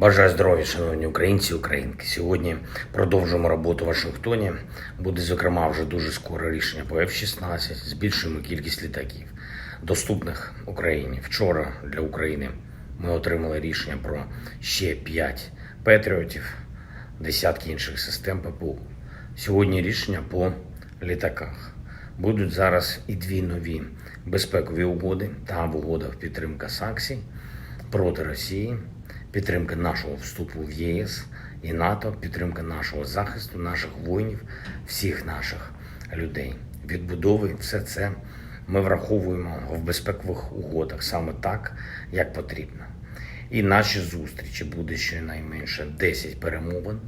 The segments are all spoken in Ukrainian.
Бажаю здоров'я, шановні українці і українки. Сьогодні продовжуємо роботу в Вашингтоні. Буде, зокрема, вже дуже скоро рішення по F-16. Збільшуємо кількість літаків, доступних Україні. Вчора для України ми отримали рішення про ще 5 патріотів, десятки інших систем ППУ. Сьогодні рішення по літаках. Будуть зараз і дві нові безпекові угоди та угода в підтримка санкцій проти Росії, підтримка нашого вступу в ЄС і НАТО, підтримка нашого захисту, наших воїнів, всіх наших людей. Відбудови все це ми враховуємо в безпекових угодах саме так, як потрібно. І наші зустрічі буде щонайменше 10 перемовин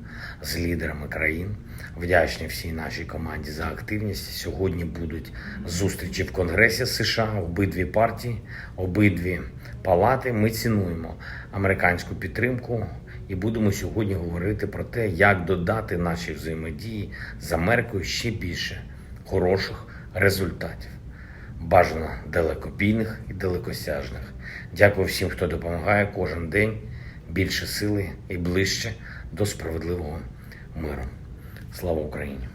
з лідерами країн. Вдячні всій нашій команді за активність. Сьогодні будуть зустрічі в Конгресі США, обидві партії, обидві палати. Ми цінуємо американську підтримку і будемо сьогодні говорити про те, як додати нашій взаємодії з Америкою ще більше хороших результатів бажано далекобійних і далекосяжних. Дякую всім, хто допомагає кожен день більше сили і ближче до справедливого миру. Слава Україні!